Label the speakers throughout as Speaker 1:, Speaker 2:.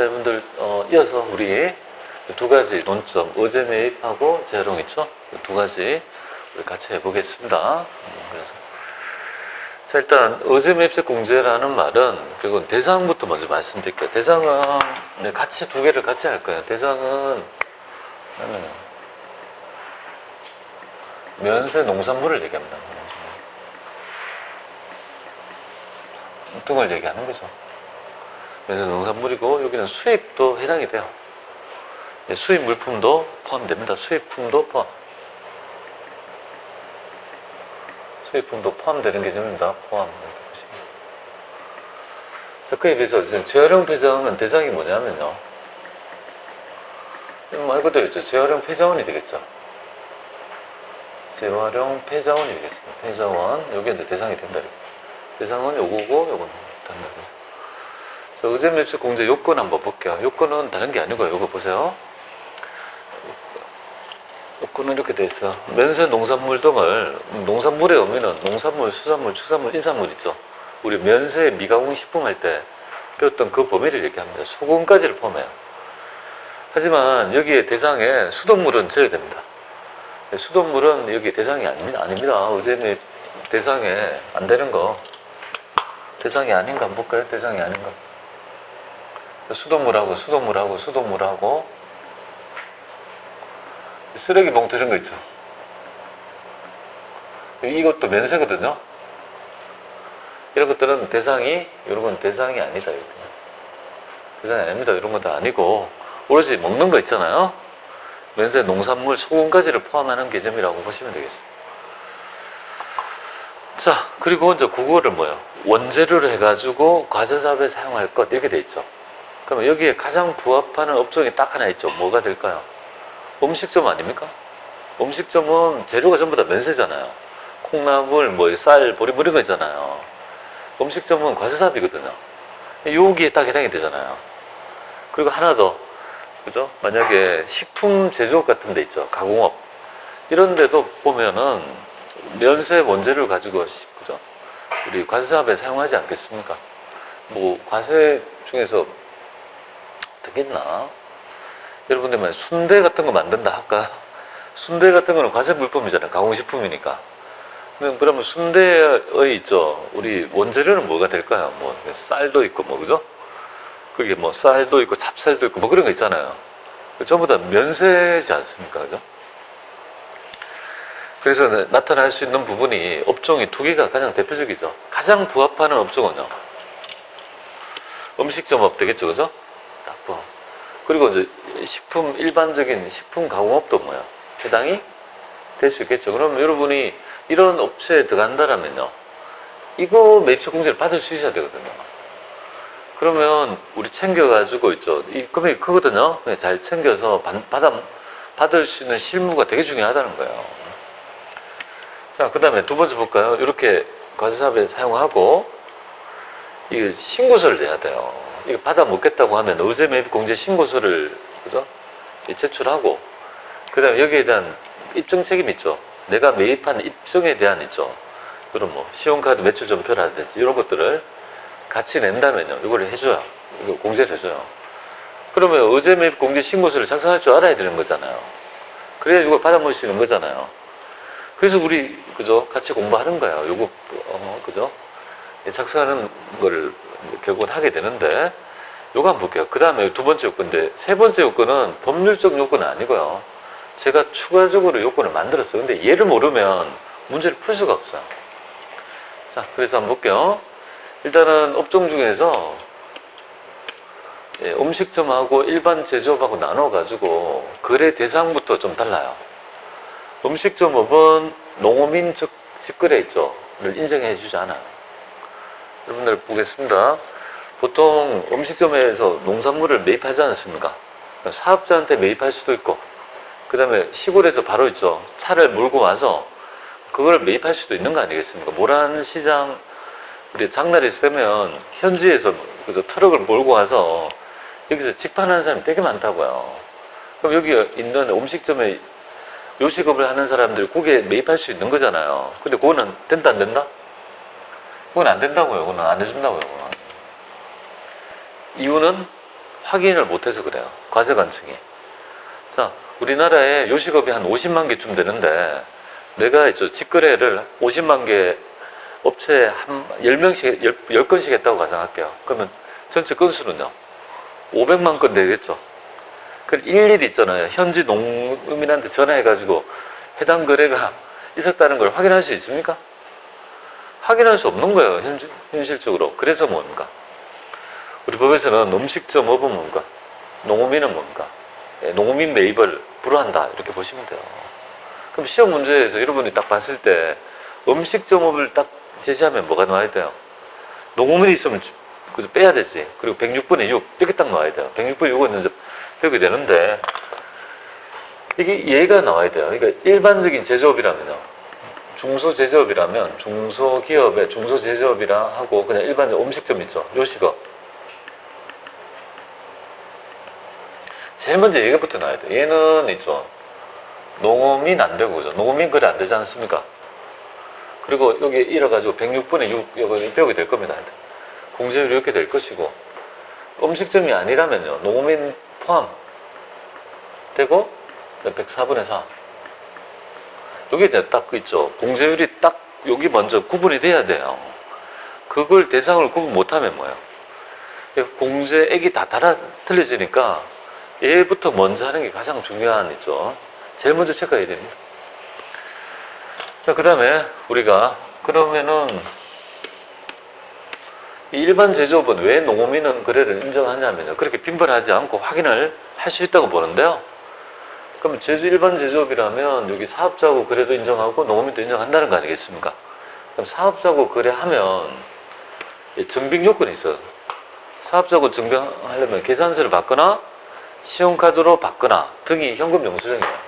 Speaker 1: 자, 여러분들, 어, 이어서 우리 두 가지 논점, 어제 매입하고 재활용 있죠? 그두 가지 우리 같이 해보겠습니다. 어, 그래서. 자, 일단, 어제 매입세 공제라는 말은, 그리고 대상부터 먼저 말씀드릴게요. 대상은, 네, 같이 두 개를 같이 할 거예요. 대상은, 면세 농산물을 얘기합니다. 등을 얘기하는 거죠. 면세 농산물이고, 여기는 수입도 해당이 돼요. 예, 수입 물품도 포함됩니다. 수입품도 포함. 수입품도 포함되는 개념입니다. 포함. 그에 비해서 재활용 폐장은 대상이 뭐냐면요. 말 그대로 있죠. 재활용 폐자원이 되겠죠. 재활용 폐자원이 되겠습니다. 폐자원. 여기 이제 대상이 된다. 대상은 요거고, 요거는 된다. 자, 의제 맵스 공제 요건 한번 볼게요. 요건은 다른 게 아니고요. 요거 보세요. 요건은 이렇게 돼 있어. 면세 농산물 등을, 농산물의 의미는 농산물, 수산물, 축산물, 인산물 있죠. 우리 면세 미가공 식품 할 때 배웠던 그 범위를 얘기합니다. 소금까지를 포함해요. 하지만 여기에 대상에 수돗물은 제외됩니다. 수돗물은 여기 대상이 아닙니다. 아닙니다. 어제는 대상에 안 되는 거. 대상이 아닌 거 한번 볼까요? 대상이 아닌 거. 수돗물하고 수돗물하고 수돗물하고 쓰레기 봉투 이런 거 있죠. 이것도 면세거든요. 이런 것들은 대상이 이런 건 대상이 아니다. 이렇게. 대상이 아닙니다. 이런 건 다 아니고 오로지 먹는 거 있잖아요. 면세 농산물 소금까지를 포함하는 개념이라고 보시면 되겠습니다. 자, 그리고 이제 국어를 뭐요? 원재료를 해가지고 과세사업에 사용할 것 이렇게 돼 있죠. 그러면 여기에 가장 부합하는 업종이 딱 하나 있죠. 뭐가 될까요? 음식점 아닙니까? 음식점은 재료가 전부 다 면세잖아요. 콩나물, 뭐, 쌀, 보리, 뭐 이런 거 있잖아요. 음식점은 과세사업이거든요. 여기에 딱 해당이 되잖아요. 그리고 하나 더, 그죠? 만약에 식품 제조업 같은 데 있죠. 가공업. 이런 데도 보면은 면세 원재료를 가지고, 그죠? 우리 과세사업에 사용하지 않겠습니까? 뭐, 과세 중에서 되겠나? 여러분들만 순대 같은 거 만든다 할까? 순대 같은 거는 과세 물품이잖아요. 가공식품이니까. 그러면 순대의 있죠. 우리 원재료는 뭐가 될까요? 뭐 쌀도 있고 뭐 그죠? 그게 뭐 쌀도 있고 찹쌀도 있고 뭐 그런 거 있잖아요. 전부 다 면세지 않습니까? 그죠? 그래서 나타날 수 있는 부분이 업종이 두 개가 가장 대표적이죠. 가장 부합하는 업종은요. 음식점업 되겠죠. 그죠? 그리고 이제 식품 일반적인 식품 가공업도 뭐야 해당이 될 수 있겠죠. 그럼 여러분이 이런 업체에 들어간다라면요, 이거 매입세 공제를 받을 수 있어야 되거든요. 그러면 우리 챙겨가지고 있죠. 이 금액이 크거든요. 잘 챙겨서 받, 받을 수 있는 실무가 되게 중요하다는 거예요. 자, 그 다음에 두 번째 볼까요? 이렇게 과세사업에 사용하고, 이 신고서를 내야 돼요. 이거 받아 먹겠다고 하면 의제 매입 공제 신고서를 그죠? 이 제출하고 그다음에 여기에 대한 입증 책임 있죠. 내가 매입한 입증에 대한 있죠. 그럼 뭐 신용카드 매출 점표라든지 이런 것들을 같이 낸다면요. 이거를 해줘요. 이거 공제를 해줘요. 그러면 의제 매입 공제 신고서를 작성할 줄 알아야 되는 거잖아요. 그래야 이걸 받아 먹을 수 있는 거잖아요. 그래서 우리 그죠? 같이 공부하는 거예요. 요거 어, 그죠? 작성하는 거를 결국은 하게 되는데 요거 한번 볼게요. 그 다음에 두 번째 요건인데 세 번째 요건은 법률적 요건은 아니고요. 제가 추가적으로 요건을 만들었어요. 근데 얘를 모르면 문제를 풀 수가 없어요. 자, 그래서 한번 볼게요. 일단은 업종 중에서 예, 음식점하고 일반 제조업하고 나눠가지고 거래 대상부터 좀 달라요. 음식점업은 농어민 즉, 직거래 있죠. 를 인정해 주지 않아요. 여러분들 보겠습니다. 보통 음식점에서 농산물을 매입하지 않습니까? 사업자한테 매입할 수도 있고, 그 다음에 시골에서 바로 있죠. 차를 몰고 와서 그걸 매입할 수도 있는 거 아니겠습니까? 모란 시장, 우리 장날이 있으면 현지에서 그래서 트럭을 몰고 와서 여기서 직판하는 사람이 되게 많다고요. 그럼 여기 있는 음식점에 요식업을 하는 사람들이 고기에 매입할 수 있는 거잖아요. 근데 그거는 된다, 안 된다? 그건 안 된다고요. 그건 안 해준다고요. 그건. 이유는 확인을 못해서 그래요. 과세관청이. 자, 우리나라에 요식업이 한 50만 개쯤 되는데 내가 저 직거래를 50만 개 업체에 한 10명씩, 10, 10 건씩 했다고 가정할게요. 그러면 전체 건수는요? 500만 건 되겠죠. 그 일일이 있잖아요. 현지 농민한테 전화해가지고 해당 거래가 있었다는 걸 확인할 수 있습니까? 확인할 수 없는 거예요. 현, 현실적으로. 그래서 뭡니까? 우리 법에서는 음식점 업은 뭡니까? 농어민은 뭡니까? 예, 농어민 매입을 불허한다. 이렇게 보시면 돼요. 그럼 시험 문제에서 여러분이 딱 봤을 때 음식점 업을 딱 제시하면 뭐가 나와야 돼요? 농어민이 있으면 주- 그저 빼야 되지. 그리고 106분의 6 이렇게 딱 나와야 돼요. 106분의 6은 이제 배우게 되는데 이게 얘가 나와야 돼요. 그러니까 일반적인 제조업이라면요. 중소제조업이라면 중소기업의 중소제조업이라 하고 그냥 일반적 음식점 있죠. 요식업. 제일 먼저 얘가부터 나와야 돼. 얘는 있죠. 농어민 안 되고 그죠. 농어민 거래 안 되지 않습니까? 그리고 여기 잃어가지고 106분의 6 여기 배우게 될 겁니다. 공제율이 이렇게 될 것이고 음식점이 아니라면요. 농어민 포함 되고 104분의 4 여기 딱그 있죠. 공제율이 딱 여기 먼저 구분이 돼야 돼요. 그걸 대상을 구분 못하면 뭐예요? 공제액이 다 달아 틀려지니까 얘부터 먼저 하는 게 가장 중요한 있죠. 제일 먼저 체크해야 됩니다. 자, 그 다음에 우리가 그러면은 이 일반 제조업은 왜 농어민은 거래를 인정하냐면요. 그렇게 빈번하지 않고 확인을 할 수 있다고 보는데요. 그럼 제조 일반 제조업이라면 여기 사업자고 거래도 인정하고 농어민도 인정한다는 거 아니겠습니까? 그럼 사업자고 거래하면 이 증빙 요건이 있어요. 사업자고 증빙하려면 계산서를 받거나 신용카드로 받거나 등이 현금 영수증이에요.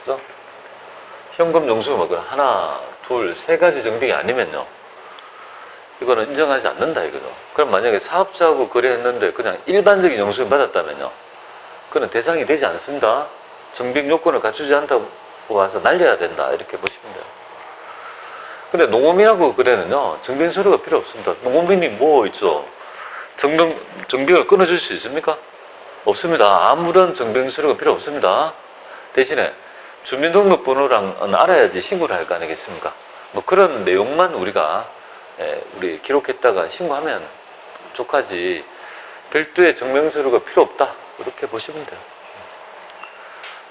Speaker 1: 그죠? 현금 영수증 받거나 하나, 둘, 세 가지 증빙이 아니면요. 이거는 인정하지 않는다 이거죠. 그럼 만약에 사업자하고 거래했는데 그냥 일반적인 영수증 받았다면요. 그는 대상이 되지 않습니다. 증빙 요건을 갖추지 않다고 와서 날려야 된다. 이렇게 보시면 돼요. 근데 농어민하고 거래는요, 증빙 서류가 필요 없습니다. 농어민이 뭐 있죠? 증빙, 증빙을 끊어줄 수 있습니까? 없습니다. 아무런 증빙 서류가 필요 없습니다. 대신에 주민등록번호랑 알아야지 신고를 할 거 아니겠습니까? 뭐 그런 내용만 우리가 예, 우리 기록했다가 신고하면 족하지 별도의 증명 서류가 필요 없다. 이렇게 보시면 돼요.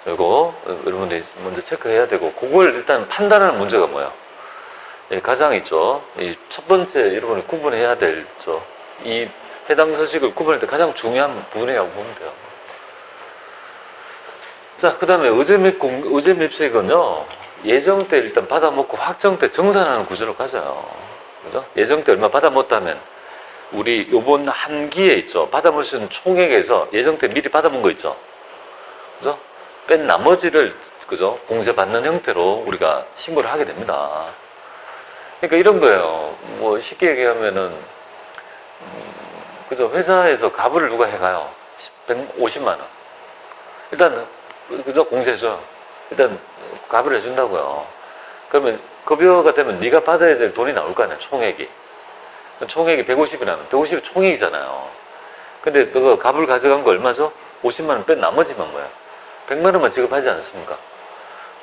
Speaker 1: 자, 이거 여러분들이 먼저 체크해야 되고 그걸 일단 판단하는 문제가 뭐야? 예, 가장 있죠. 이 첫 번째 여러분이 구분해야 될 죠. 이 해당 서식을 구분할 때 가장 중요한 부분이라고 보면 돼요. 자, 그 다음에 의제 맵 공, 의제 맵색은요, 예정 때 일단 받아먹고 확정 때 정산하는 구조로 가져요. 그죠? 예정 때 얼마 받아먹었다면, 우리 요번 한 기에 있죠. 있는 총액에서 예정 때 미리 받아먹은 거 있죠. 그죠? 뺀 나머지를, 그죠? 공제받는 형태로 우리가 신고를 하게 됩니다. 그러니까 이런 거예요. 뭐 쉽게 얘기하면은, 음, 그죠? 회사에서 가부를 누가 해가요? 150만 원. 일단 그저 공제죠. 일단 값을 해준다고요. 그러면 급여가 되면 네가 받아야 될 돈이 나올 거 아니야, 총액이. 총액이 150이라면 150이 총액이잖아요. 근데 너가 값을 가져간 거 얼마죠? 50만 원 뺀 나머지만 뭐야? 100만 원만 지급하지 않습니까?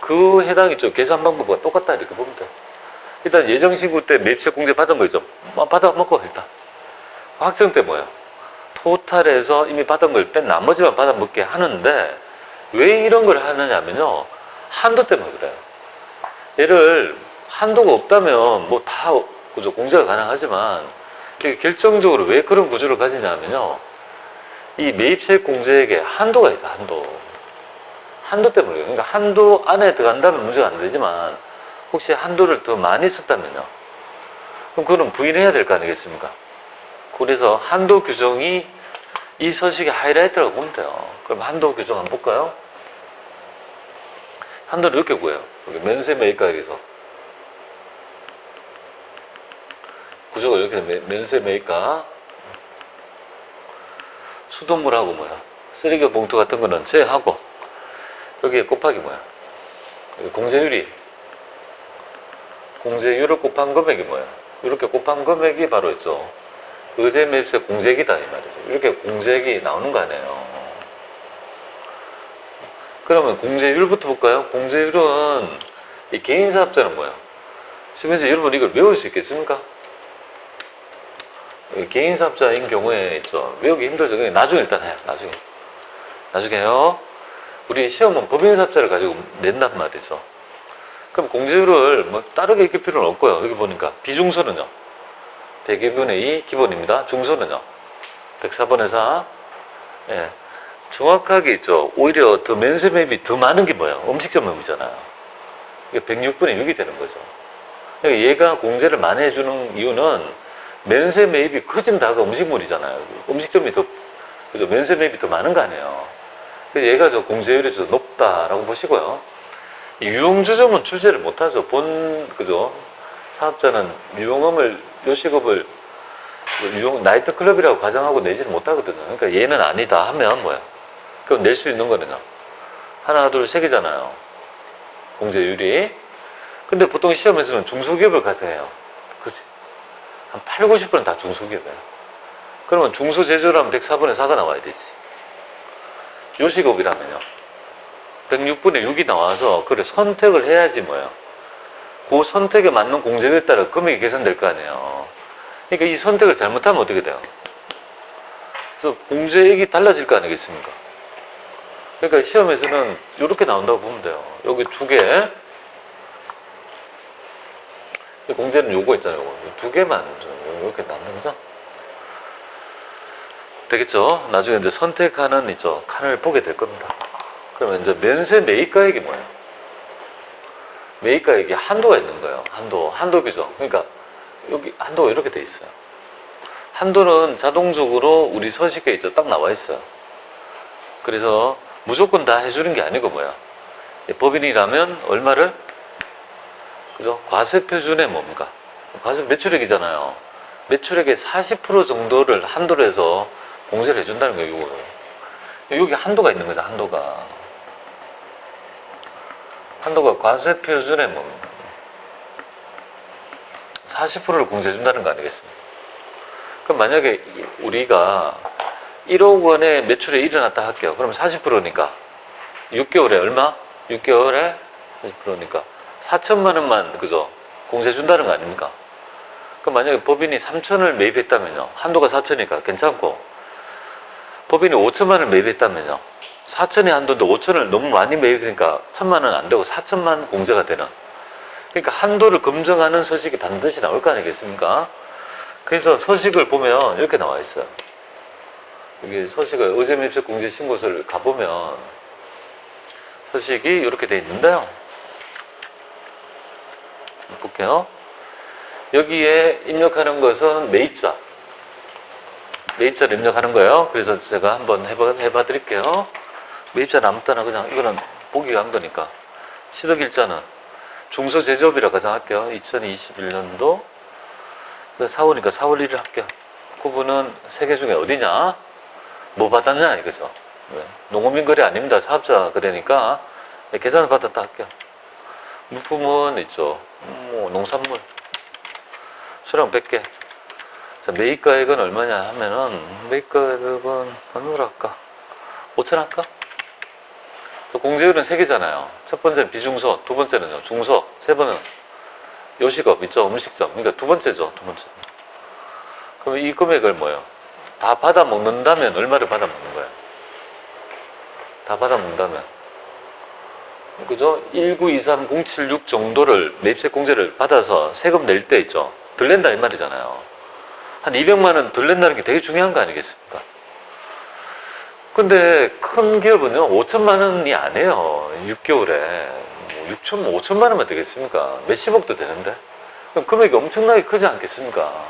Speaker 1: 그 해당 있죠. 계산 방법과 똑같다 이렇게 보면 돼. 일단 예정신고 때 매입책 공제 받은 거 있죠. 뭐 받아 먹고 일단. 확정 때 뭐야? 토탈에서 이미 받은 걸 뺀 나머지만 받아 먹게 하는데 왜 이런 걸 하느냐면요. 한도 때문에 그래요. 얘를 한도가 없다면 뭐 다 그죠 공제가 가능하지만 이게 결정적으로 왜 그런 구조를 가지냐면요. 이 매입세 공제액에 한도가 있어 한도. 한도 때문에. 그러니까 한도 안에 들어간다면 문제가 안 되지만 혹시 한도를 더 많이 썼다면요. 그럼 그거는 부인해야 될 거 아니겠습니까? 그래서 한도 규정이 이 서식의 하이라이트라고 보면 돼요. 그럼 한도 규정 한번 볼까요? 한도를 이렇게 구해요. 면세 매입가액에서. 구조가 이렇게 면세 매입가. 수돗물하고 뭐야? 쓰레기 봉투 같은 거는 제하고 여기에 곱하기 뭐야? 공제율이 공제율을 곱한 금액이 뭐야? 이렇게 곱한 금액이 바로 있죠. 의제 매입세 공제기다 이 말이죠. 이렇게 공제기 나오는 거 아니에요. 그러면 공제율부터 볼까요? 공제율은 이 개인사업자는 뭐야? 현재 여러분 이걸 외울 수 있겠습니까? 이 개인 사업자인 경우에 있죠. 외우기 힘들죠. 그냥 나중에 일단 해요. 나중에. 나중에요. 우리 시험은 법인 사업자를 가지고 낸단 말이죠. 그럼 공제율을 뭐 다르게 익힐 필요는 없고요. 여기 보니까 비중소는요. 102분의 2 기본입니다. 중소는요. 104분의 4. 예. 정확하게 있죠. 오히려 더 면세 매입이 더 많은 게 뭐예요? 음식점 매입이잖아요. 이게 106분의 6이 되는 거죠. 그러니까 얘가 공제를 많이 해주는 이유는 면세 매입이 커진다가 음식물이잖아요. 음식점이 더, 그죠? 면세 매입이 더 많은 거 아니에요. 그래서 얘가 저 공제율이 좀 높다라고 보시고요. 이 유흥주점은 출제를 못하죠. 본, 그죠? 사업자는 유흥업을, 요식업을 뭐 유흥, 나이트클럽이라고 가정하고 내지는 못하거든요. 그러니까 얘는 아니다 하면 뭐야? 그럼 낼 수 있는 거는요. 하나, 둘, 세 개잖아요. 공제율이. 근데 보통 시험에서는 중소기업을 가정해요. 한 8, 90%는 다 중소기업이에요. 그러면 중소제조라면 104분의 4가 나와야 되지. 요식업이라면요. 106분의 6이 나와서 그래 선택을 해야지 뭐예요. 그 선택에 맞는 공제에 따라 금액이 계산될 거 아니에요. 그러니까 이 선택을 잘못하면 어떻게 돼요? 그래서 공제액이 달라질 거 아니겠습니까? 그러니까 시험에서는 이렇게 나온다고 보면 돼요. 여기 두 개. 이 공제는 요거 있잖아요. 요거. 두 개만 이렇게 나오는 거죠. 되겠죠? 나중에 이제 선택하는 있죠. 칸을 보게 될 겁니다. 그러면 이제 면세 매입가액이 뭐예요? 매입가액이 한도가 있는 거예요. 한도, 한도 규정. 그러니까 여기 한도가 이렇게 돼 있어요. 한도는 자동적으로 우리 서식에 있죠. 딱 나와 있어요. 그래서 무조건 다 해주는 게 아니고 뭐야? 법인이라면 얼마를? 그죠? 과세 표준에 뭡니까? 과세 매출액이잖아요. 매출액의 40% 정도를 한도로 해서 공제를 해준다는 거예요, 이거. 여기 한도가 있는 거죠, 한도가. 한도가 과세 표준에 뭡니까? 40%를 공제해준다는 거 아니겠습니까? 그럼 만약에 우리가 1억 원의 매출에 일어났다 할게요. 그럼 40%니까 6개월에 얼마? 6개월에 40%니까 4천만 원만 그죠? 공제 준다는 거 아닙니까? 그럼 만약에 법인이 3천을 매입했다면요. 한도가 4천이니까 괜찮고 법인이 5천만 원을 매입했다면요. 4천의 한도인데 5천을 너무 많이 매입하니까 1천만 원 안 되고 4천만 공제가 되는 그러니까 한도를 검증하는 서식이 반드시 나올 거 아니겠습니까? 그래서 서식을 보면 이렇게 나와 있어요. 여기 서식을 의제매입세 공제 신고서를 가보면 서식이 이렇게 돼 있는데요. 볼게요. 여기에 입력하는 것은 매입자. 매입자를 입력하는 거예요. 그래서 제가 한번 해봐, 해봐 드릴게요. 매입자는 아무 때나 그냥 이거는 보기가 한 거니까. 시덕일자는 중소제조업이라 가정할게요. 2021년도 4월이니까 4월 1일 할게요. 그분은 세 개 중에 어디냐? 뭐 받았냐 이거죠. 왜? 농업인 거래 아닙니다. 사업자 네, 계산을 받았다 할게요. 물품은 있죠. 뭐 농산물 수량 100개. 자, 매입가액은 얼마냐 하면은 매입가액은 얼마로 할까? 5천 할까? 저 공제율은 세 개잖아요. 첫 번째는 비중소, 두 번째는요 중소, 세 번은 요식업 있죠 음식점. 그러니까 두 번째죠 두 번째. 그럼 이 금액을 뭐예요? 다 받아 먹는다면 얼마를 받아 먹는 거예요? 다 받아 먹는다면 그죠? 1923076 정도를 매입세 공제를 받아서 세금 낼 때 있죠. 덜 낸다 이 말이잖아요. 한 200만 원 덜 낸다는 게 되게 중요한 거 아니겠습니까? 근데 큰 기업은요 5천만 원이 안 해요 6개월에 뭐 6천 뭐 5천만 원만 되겠습니까 몇십억도 되는데 금액이 엄청나게 크지 않겠습니까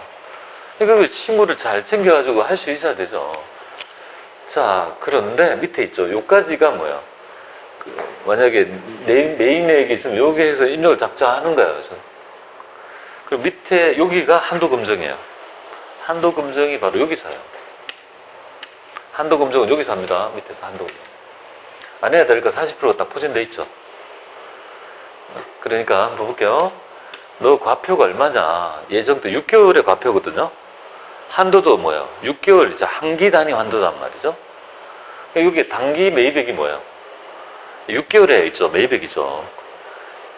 Speaker 1: 그러니까 그 친구를 잘 챙겨가지고 할 수 있어야 되죠 자 그런데 밑에 있죠 요까지가 뭐야 그 만약에 메인, 메인 내역이 있으면 여기에서 입력을 작자 하는 거예요 그래서. 그 밑에 여기가 한도 검증이에요 한도 검증이 바로 여기서요 한도 검증은 여기서 합니다. 밑에서 한도 검증. 안 해야 될까 40%가 딱 포진돼 있죠. 그러니까 한번 볼게요. 너 과표가 얼마냐? 예정 때 6개월의 과표거든요. 한도도 뭐예요? 6개월 이제 한기 단위 한도단 말이죠. 여기 단기 매입액이 뭐예요? 6개월에 있죠. 매입액이죠.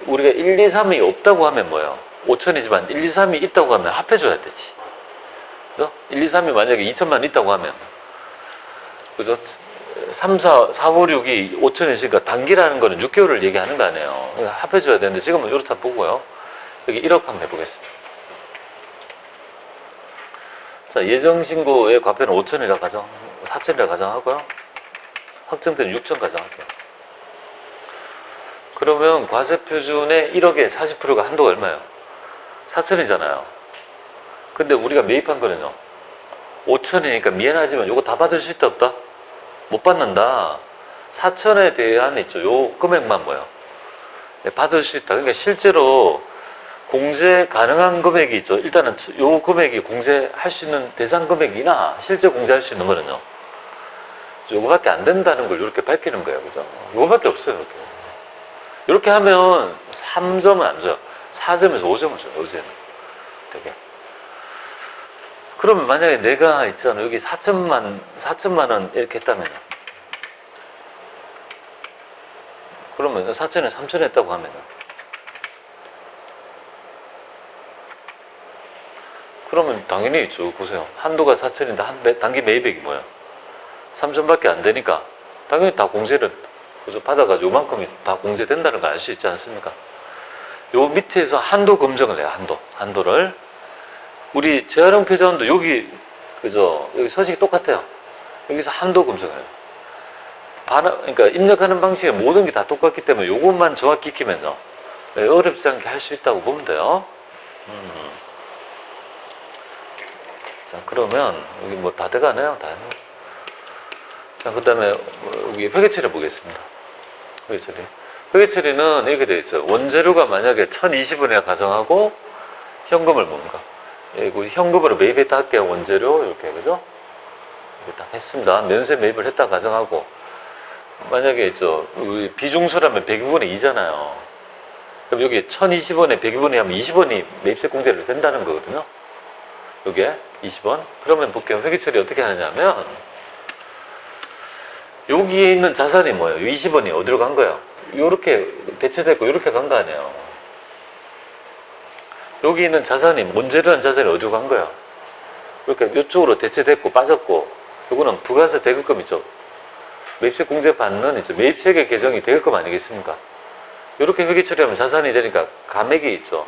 Speaker 1: 우리가 1, 2, 3이 없다고 하면 뭐예요? 5천이지만 1, 2, 3이 있다고 하면 합해줘야 되지. 그죠? 1, 2, 3이 만약에 2천만 있다고 하면 그죠? 3, 4, 4, 5, 6이 5천이니까 단기라는 거는 6개월을 얘기하는 거 아니에요. 그러니까 합해줘야 되는데 지금은 이렇다 보고요. 여기 1억 한번 해보겠습니다. 자, 예정신고의 과표는 5천이라 가정, 4천이라 가정하고요. 확정된 6천 가정할게요. 그러면 과세 표준의 1억에 40%가 한도가 얼마예요? 4천이잖아요. 근데 우리가 매입한 거는요. 5천이니까 미안하지만 이거 다 받을 수 있다 없다? 못 받는다. 4천에 대한 있죠. 요 금액만 뭐예요? 네, 받을 수 있다. 그러니까 실제로 공제 가능한 금액이 있죠. 일단은 요 금액이 공제할 수 있는 대상 금액이나 실제 공제할 수 있는 거는요. 요거밖에 안 된다는 걸 이렇게 밝히는 거예요. 그죠? 요거밖에 없어요. 이렇게. 이렇게 하면 3점은 안 줘요. 4점에서 5점을 줘요. 요새는. 되게. 그러면 만약에 내가 있잖아. 여기 4천만, 4천만 원 이렇게 했다면. 그러면 4천에 3천 했다고 하면. 그러면 당연히 있죠. 보세요. 한도가 4천인데 한, 매- 단기 매입액이 뭐야? 3천밖에 안 되니까 당연히 다 공제를 그죠? 받아가지고 요만큼이 다 공제된다는 거알수 있지 않습니까? 요 밑에서 한도 검증을 해요. 한도. 한도를. 우리 재활용 표준도 여기 그죠? 여기 서식이 똑같아요. 여기서 한도 검증을 해요. 반환, 그러니까 입력하는 방식이 모든 게 다 똑같기 때문에 요것만 정확히 익히면요. 네, 어렵지 않게 할 수 있다고 보면 돼요. 음. 자, 그러면 여기 뭐 다 돼가네요. 다. 자, 그 다음에 여기 회계처리 보겠습니다. 회계처리. 회계처리는 이렇게 되어 있어요. 원재료가 만약에 1020원이라 가정하고 현금을 뭡니까? 예, 그 현금으로 매입했다 할게요. 원재료. 이렇게, 그죠? 이렇게 딱 했습니다. 면세 매입을 했다 가정하고 만약에 저 비중수라면 100원에 2잖아요. 그럼 여기 1020원에 100원에 하면 20원이 매입세 공제를 된다는 거거든요. 요게 20원. 그러면 볼게요. 회계처리 어떻게 하냐면 여기에 있는 자산이 뭐예요? 20원이 어디로 간 거예요? 요렇게 대체됐고 요렇게 간 거 아니에요. 여기 있는 자산이 문제라는 자산이 어디로 간 거야? 이렇게 이쪽으로 대체됐고 빠졌고 요거는 부가세 대급금 있죠. 매입세 공제 받는 있죠. 매입세계 계정이 대급금 아니겠습니까? 이렇게 회계 처리하면 자산이 되니까 감액이 있죠.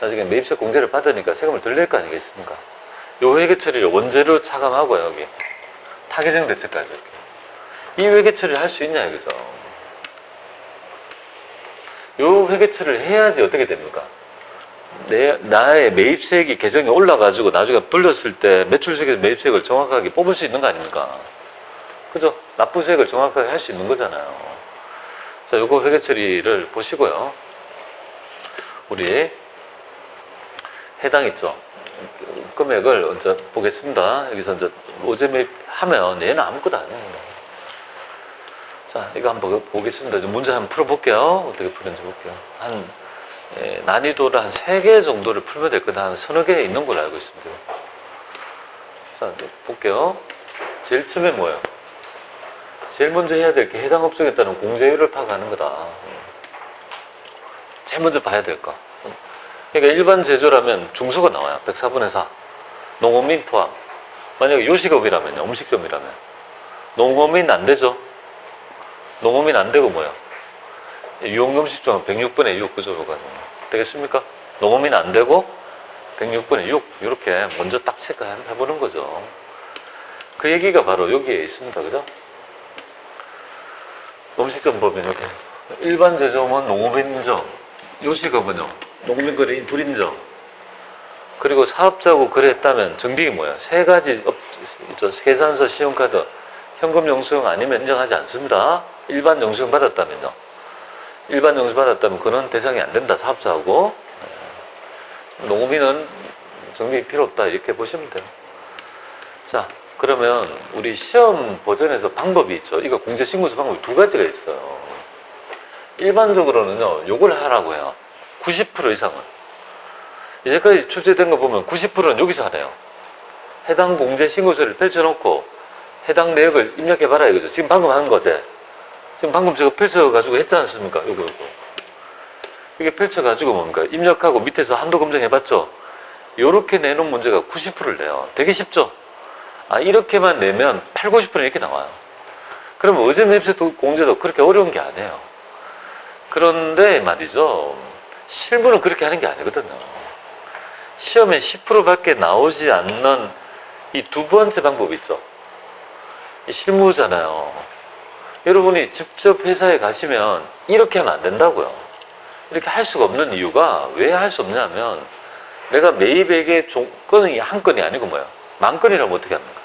Speaker 1: 나중에 매입세 공제를 받으니까 세금을 덜 낼 거 아니겠습니까? 요 회계 처리를 원재료 차감하고 여기 타개정 대책까지 이렇게. 이 회계 처리를 할 수 있냐 이거죠. 요 회계 처리를 해야지 어떻게 됩니까? 내, 나의 매입세액이 계정이 올라가지고 나중에 불렸을 때 매출세액에서 매입세액을 정확하게 뽑을 수 있는 거 아닙니까? 그죠? 납부세액을 정확하게 할 수 있는 거잖아요. 자, 요거 회계 처리를 보시고요. 우리 해당 있죠? 금액을 먼저 보겠습니다. 여기서 이제 로제 매입하면 얘는 아무것도 아닙니다. 자, 이거 한번 보- 보겠습니다. 문제 한번 풀어볼게요. 어떻게 푸는지 볼게요. 한, 예, 난이도를 한세개 정도를 풀면 될 거다. 한 서너 개 있는 걸로 알고 있습니다. 자, 볼게요. 제일 처음에 뭐예요? 제일 먼저 해야 될 게 해당 업종에 따른 공제율을 파악하는 거다. 제일 먼저 봐야 될 거. 그러니까 일반 제조라면 중소가 나와요. 104분의 4. 농업민 포함. 만약에 요식업이라면요. 음식점이라면. 농업민 안 되죠. 농업민 안 되고 뭐야? 유흥음식점은 106분의 6 구조로 가는 거. 되겠습니까? 농업민 안 되고 106분의 6 이렇게 먼저 딱 체크해보는 거죠. 그 얘기가 바로 여기에 있습니다. 그죠? 음식점 보면 이렇게 일반 제조업은 농업인 인정, 요식업은요 농민 거래인 불인정. 그리고 사업자고 거래했다면 정비이 뭐야? 세 가지 업, 저 세산서, 신용카드, 현금 영수증 아니면 인정하지 않습니다. 일반 영수증 받았다면요. 일반 영수증 받았다면 그는 대상이 안 된다. 사업자하고 예. 농민은 정비 필요 없다. 이렇게 보시면 돼요. 자, 그러면 우리 시험 버전에서 방법이 있죠. 이거 공제 신고서 방법이 두 가지가 있어요. 일반적으로는요, 요걸 하라고 해요. 90% 이상은. 이제까지 출제된 거 보면 90%는 여기서 하네요. 해당 공제 신고서를 펼쳐놓고 해당 내역을 입력해봐라 이거죠. 지금 방금 한 거제. 지금 방금 제가 펼쳐가지고 했지 않습니까? 이거, 이거. 이게 펼쳐가지고 뭡니까? 입력하고 밑에서 한도 검증해봤죠? 요렇게 내놓은 문제가 90%를 내요. 되게 쉽죠? 아, 이렇게만 내면 8, 90% 이렇게 나와요. 그럼 어제 웹사이트 공제도 그렇게 어려운 게 아니에요. 그런데 말이죠. 실무는 그렇게 하는 게 아니거든요. 시험에 10%밖에 나오지 않는 이 두 번째 방법 있죠. 이 실무잖아요. 여러분이 직접 회사에 가시면 이렇게 하면 안 된다고요. 이렇게 할 수가 없는 이유가 왜 할 수 없냐면 내가 매입액의 조건이 한 건이 아니고 뭐야? 만 건이라면 어떻게 합니까?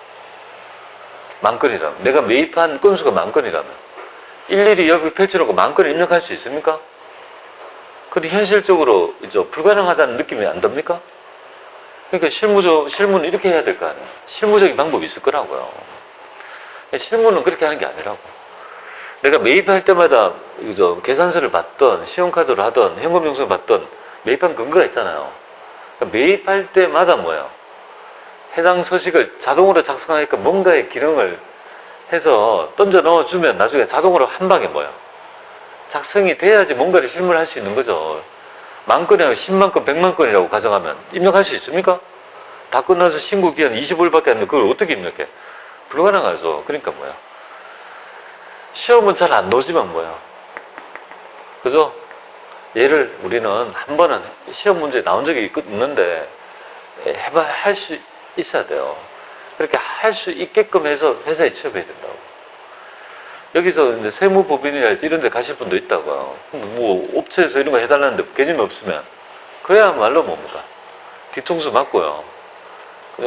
Speaker 1: 만 건이라면 내가 매입한 건수가 만 건이라면 일일이 여기 펼쳐놓고 만 건을 입력할 수 있습니까? 그리 현실적으로 이제 불가능하다는 느낌이 안 듭니까? 그러니까 실무적 실무는 이렇게 해야 될 거 아니에요. 실무적인 방법이 있을 거라고요. 실무는 그렇게 하는 게 아니라고. 내가 매입할 때마다 저 계산서를 받던 신용카드를 하던 현금 영수를 받던 매입한 근거가 있잖아요. 그러니까 매입할 때마다 뭐예요? 해당 서식을 자동으로 작성하니까 뭔가의 기능을 해서 던져 넣어주면 나중에 자동으로 한 방에 뭐예요? 작성이 돼야지 뭔가를 실무를 할수 있는 거죠. 만 건이라고 10만 건, 100만 건이라고 가정하면 입력할 수 있습니까? 다 끝나서 신고 기한 25일밖에 안 되는데 그걸 어떻게 입력해? 불가능하죠. 그러니까 뭐야? 시험은 잘 안 나오지만 뭐야? 그죠? 얘를 우리는 한 번은 시험 문제 나온 적이 있- 있는데 해봐 할 수 있어야 돼요. 그렇게 할 수 있게끔 해서 회사에 취업해야 된다고. 여기서 이제 세무법인이랄지 이런 데 가실 분도 있다고요. 그럼 뭐 업체에서 이런 거 해달라는데 개념이 없으면 그야말로 뭡니까? 뒤통수 맞고요.